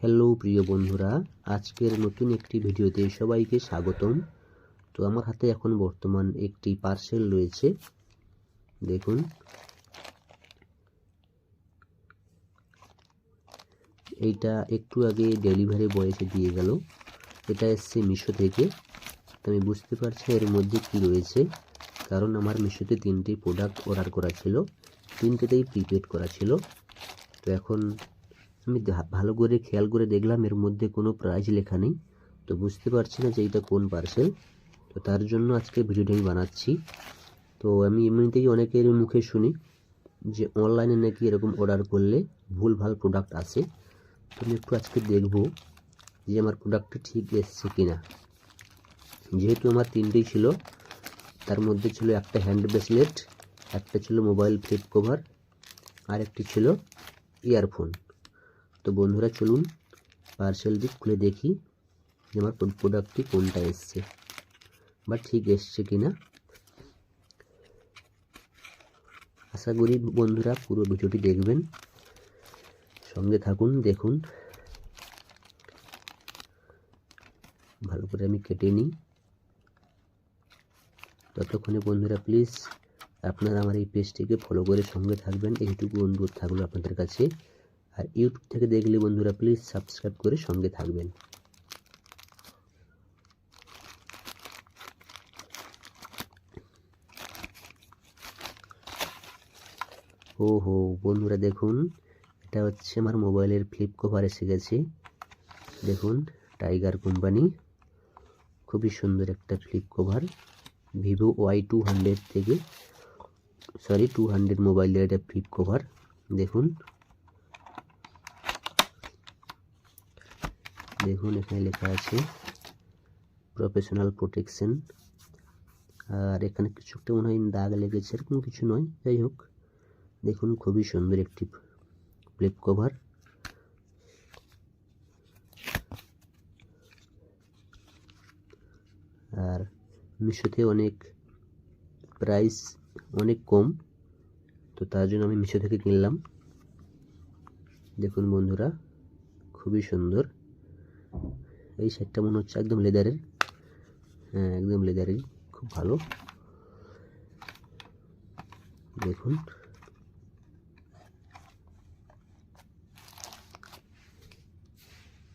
Hello প্রিয় বন্ধুরা, আজকের নতুন একটি ভিডিওতে সবাইকে স্বাগতম। তো আমার হাতে এখন বর্তমান একটি পার্সেল রয়েছে। দেখুন। এইটা একটু আগে ডেলিভারি বয় এসে দিয়ে গেল। এটা এসছে মিশো থেকে। তো আমি বুঝতে পারছি এর মধ্যে কি রয়েছে। কারণ আমার মিশোতে তিনটি প্রোডাক্ট অর্ডার করা ছিল। তিনটেতেই প্রিপেড করা ছিল। তো এখন আমি ভালো করে খেয়াল করে দেখলাম এর মধ্যে কোনো প্রাইজ লেখা নেই। তো বুঝতে পারছি না যে এটা কোন পার্সেল তো তার জন্য আজকে ভিডিওটা আমি বানাচ্ছি। তো আমি এমনিতেই অনেকের মুখে শুনি যে অনলাইনে নাকি এরকম অর্ডার করলে ভুল, ভালো প্রোডাক্ট আসে তো আমি একটু আজকে দেখব যে আমার প্রোডাক্টটা ঠিক এসছে কি না যেহেতু আমার তিনটেই ছিল, তার মধ্যে ছিল একটা হ্যান্ড ব্রেসলেট একটা ছিল মোবাইল ফ্লিপ কভার আর একটি ছিল ইয়ারফোন তো বন্ধুরা চলুন পার্সেলটি খুলে দেখি যে আমার প্রোডাক্টটি কোনটা এসছে। বা ঠিক এসছে কি না আশা করি বন্ধুরা পুরো ভিডিওটি দেখবেন। সঙ্গে থাকুন, দেখুন। ভালো করে আমি কেটে নিই। ততক্ষণে বন্ধুরা প্লিজ আপনারা আমার এই পেজটিকে ফলো করে সঙ্গে থাকবেন। এইটুকু অনুরোধ থাকল আপনাদের কাছে। আর ইউটিউব থেকে দেখলে বন্ধুরা প্লিজ সাবস্ক্রাইব করে সঙ্গে থাকবেন। ও হো বন্ধুরা দেখুন, এটা হচ্ছে আমার মোবাইলের ফ্লিপ কভার এসে গেছে। দেখুন টাইগার কোম্পানি খুবই সুন্দর একটা flip cover Vivo Y two hundred থেকে সরি টু হান্ড্রেড মোবাইলের এটা ফ্লিপ কভার দেখুন দেখুন, এখানে লেখা আছে প্রফেশনাল প্রোটেকশন আর এখানে কিছু একটা মনে হয় দাগ লেগেছে, এরকম কিছু নয়। যাই হোক, দেখুন, খুবই সুন্দর একটি ফ্লিপ কভার আর মিশোতে অনেক প্রাইস অনেক কম, তো তার জন্য আমি মিশো থেকে কিনলাম। দেখুন বন্ধুরা, খুবই সুন্দর। এই শার্টটা মনে হচ্ছে একদম লেদারের হ্যাঁ একদম লেদারের খুব ভালো। দেখুন।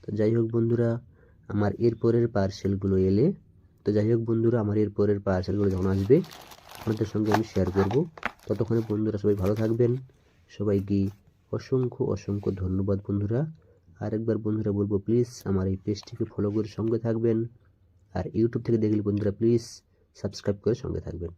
তো যাই হোক বন্ধুরা, আমার এরপরের পার্সেলগুলো এলে, তো যাই হোক বন্ধুরা, আমার এরপরের পার্সেলগুলো যখন আসবে, আপনাদের সঙ্গে আমি শেয়ার করব। ততক্ষণে বন্ধুরা সবাই ভালো থাকবেন। সবাইকে অসংখ্য অসংখ্য ধন্যবাদ বন্ধুরা। আরেকবার বন্ধুরা বলব প্লিজ আমার এই পেজটিকে ফলো করে সঙ্গে থাকবেন। আর ইউটিউব থেকে দেখলে বন্ধুরা প্লিজ সাবস্ক্রাইব করে সঙ্গে থাকবেন।